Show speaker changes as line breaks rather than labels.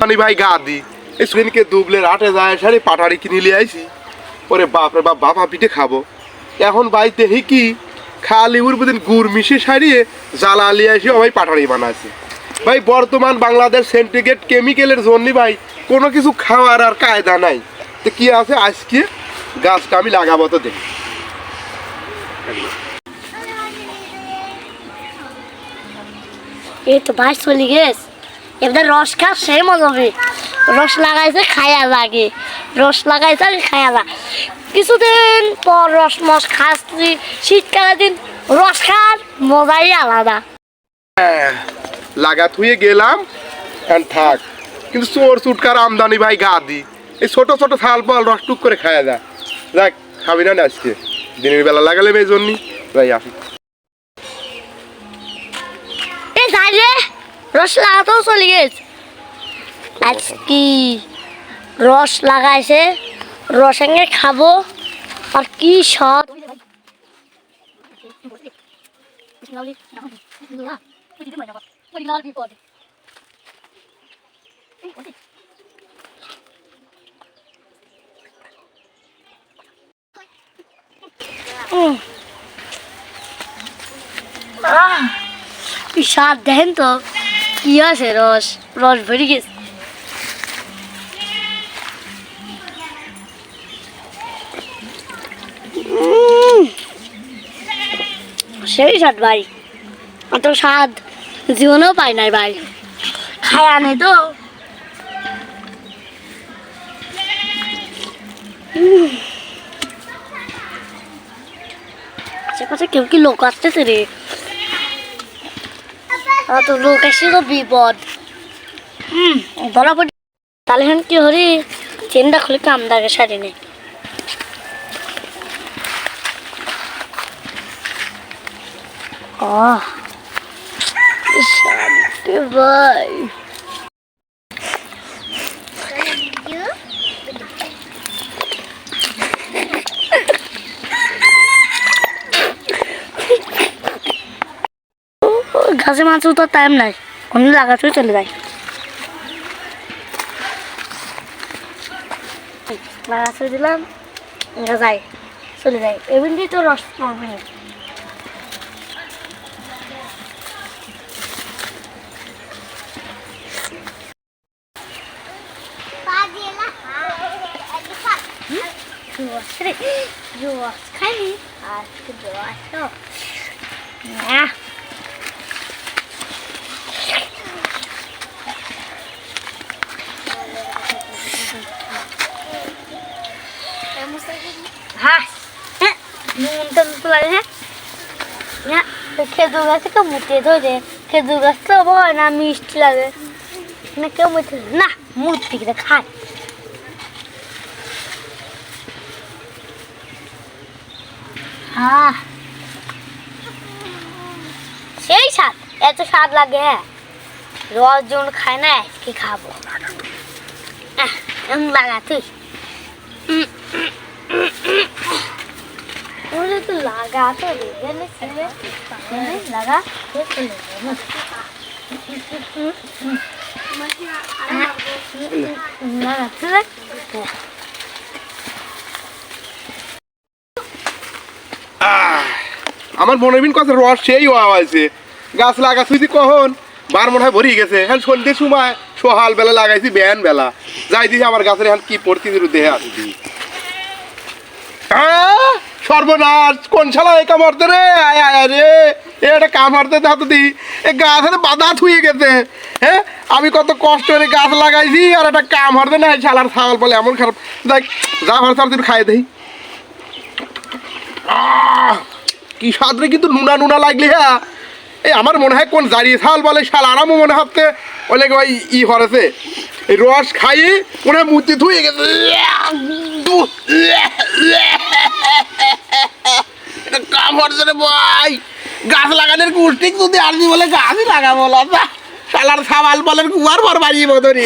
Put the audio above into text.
মানে ভাই গা দি এই সুদিনকে দুবলের আটে যায় সারি পাটারি কিনে নিয়ে আইছি। ওরে বাপ রে বাপ বাবা পিঠে খাব। এখন বাড়িতে হি কি, খালি উর বুদিন গুড় মিশে সারিয়ে জ্বালা লিয়ে আসি ভাই পাটারি বানাইছে। ভাই, বর্তমান বাংলাদেশ সেন্টিগ্রেড কেমিক্যালের জন্য ভাই কোনো কিছু খাওয়ার আর কায়দা নাই। তো কি আছে? আজকে গাছটা আমি লাগাবো তো দেখি।
এই তো ভাই চলে গেছ। এবার রস খা সে মজা হবে। রস লাগাইছে, খায়া লাগে। রস লাগাইছে আর খায়া যা কিছুদিন পর রস মস তুই শীতকালের দিন রস খার মজাই আলাদা।
লাগা থুয়ে গেলাম and থাক। কিন্তু চোর চুটকার আমদানি ভাই গা দি। এই ছোট ছোট থাল পাল রস টুক করে খাওয়া যা। যাক, খাবি না না আজকে। দিনের বেলা লাগালে এই জন্যই। যাই আসি।
রস লাগাতেও চলে গেছে। আজ কি রস লাগাইছে রসেঙ্গে খাব আর কি সব স্বাদ দেখেন তো কি আছে? রস রস ভরে গেছে। সেই স্বাদ ভাই। অত স্বাদ জীবনেও পাই নাই ভাই। খায় আনে তো। কেউ কি লোক আসতেছে রে? তো লোক আসছে তো বিপদ। হুম ধরা পড়ি তাহলে এখন কি হরি? চেনটা খুলে কাম দাগে সারি নেই আহ শান্তি ভাই। ঘাসে মাছ তো টাইম নাই। অন্য লাগাতেই চলে যায়। লাগাতে দিলাম যায়, চলে যায়। এমনি তো রস পড়বে না খাইনি আজকে রস তো না হ্যাঁ হ্যাঁ হ্যাঁ হ্যাঁ খেজুর গাছে কেউ মুটে ধরে খেজুর গাছ তো হয় না মিষ্টি লাগে। না কেউ মুটে না মূর্তি খায়। হ্যাঁ সেই স্বাদ এত স্বাদ লাগে হ্যাঁ। রস যখন খায় না আজকে খাব। আহ,
আমার মনে বিন কথা রস সেই হওয়া আছে গাছ লাগা তুই কখন? বার মনে হয় ভরি গেছে। এখন সন্ধ্যে সময় সোহাল বেলা লাগাইছি ব্যান বেলা যাই দিছি আমার গাছের এখন কি পরিস্থিতির দেহে আসি আহ, সর্বনাশ, কোন শালা এ কামড়তে রে? আয় আয় রে। এটা কামড়তে ধাতু দি এ গাছ গাছের বাধা থুয়ে গেছে। হ্যাঁ আমি কত কষ্ট করে গাছ লাগাইছি, আর একটা কামড়তে না শালার ছাগল বলে এমন খারাপ। দেখ, যা ভালো সার তুই খাই দেই। কি স্বাদ রে, কিন্তু নুনা নুনা লাগলি হ্যাঁ। এই আমার মনে হয় কোন জারিয়ে ছাল বলে শাল আরামও মনে হচ্ছে ওলে ভাই ই হরেছে। এই রস খাইয়ে মনে হয় মুতি ধুয়ে গেছে। ভাই গাছ লাগানোর কুষ্টিক যদি আর বলে গাছই লাগাবো, লতা। শালার সাবাল বলেন কুয়ার পর বাড়িয়ে বদরি